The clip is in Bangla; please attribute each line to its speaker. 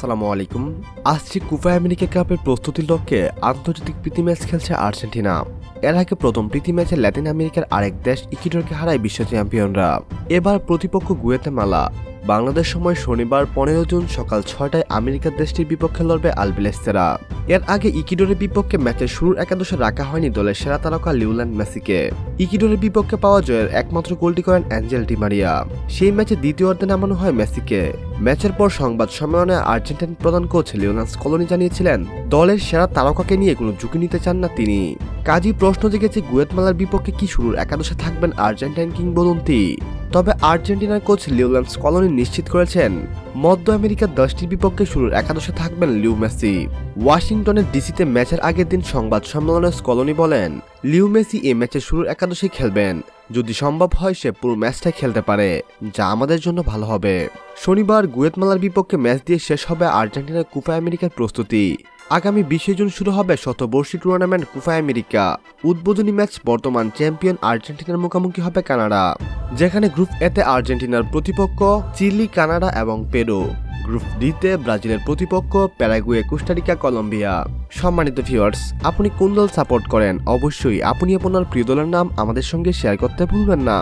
Speaker 1: আসসালামু আলাইকুম। আসছে কুফা আমেরিকা কাপের প্রস্তুতির লক্ষ্যে আন্তর্জাতিক প্রীতি ম্যাচ খেলছে আর্জেন্টিনা। এর আগে প্রথম প্রীতি ম্যাচে ল্যাটিন আমেরিকার আরেক দেশ ইকুয়েডরকে হারায় বিশ্ব চ্যাম্পিয়নরা। এবার প্রতিপক্ষ গুয়েতেমালা। বাংলাদেশ সময় শনিবার পনেরো জুন সকাল ছয়টায় আমেরিকার দেশটির বিপক্ষে লড়বে আলবিলেস্তেরা এর আগে ইকিডোরের বিপক্ষে ম্যাচের শুরুর একাদশে রাখা হয়নি দলের সেরা তারকা লিউল্যান্ড মেসিকে। ইকিডোরের বিপক্ষে পাওয়া জয়ের একমাত্র গোলটি করেন অ্যাঞ্জেল ডিমারিয়া। সেই ম্যাচে দ্বিতীয় অর্ধে নামানো হয় মেসিকে। ম্যাচের পর সংবাদ সম্মেলনে আর্জেন্টিন প্রধান কোচ লিওনাস কলোনি জানিয়েছিলেন, দলের সেরা তারকাকে নিয়ে কোনো ঝুঁকি নিতে চান না তিনি। কাজী প্রশ্ন জেগেছে গুয়েতমালার বিপক্ষে কি শুরুর একাদশে থাকবেন আর্জেন্টাইন কিংবদন্তি। তবে আর্জেন্টিনার কোচ লিওল্যান্স কলোনি নিশ্চিত করেছেন মধ্য আমেরিকার দশটির বিপক্ষে শুরুর একাদশে থাকবেন লিউ মেসি। ওয়াশিংটনের ডিসিতে ম্যাচের আগের দিন সংবাদ সম্মেলনে স্কলনি বলেন লিউ মেসি এই ম্যাচের শুরুর একাদশে খেলবেন। যদি সম্ভব হয় সে পুরো ম্যাচটাই খেলতে পারে, যা আমাদের জন্য ভালো হবে। শনিবার গুয়েতমালার বিপক্ষে ম্যাচ দিয়ে শেষ হবে আর্জেন্টিনার কুপা আমেরিকার প্রস্তুতি। আগামী বিশে জুন শুরু হবে শতবর্ষী টুর্নামেন্ট কুফা আমেরিকা। উদ্বোধনী ম্যাচ বর্তমান চ্যাম্পিয়ন আর্জেন্টিনার মুখোমুখি হবে কানাডা, যেখানে গ্রুপ এতে আর্জেন্টিনার প্রতিপক্ষ চিলি, কানাডা এবং পেরু। গ্রুপ ডিতে ব্রাজিলের প্রতিপক্ষ প্যারাগুয়ে, কোস্টারিকা, কলম্বিয়া। সম্মানিত ভিউয়ার্স, আপনি কোন দল সাপোর্ট করেন? অবশ্যই আপনি আপনার প্রিয় দলের নাম আমাদের সঙ্গে শেয়ার করতে ভুলবেন না।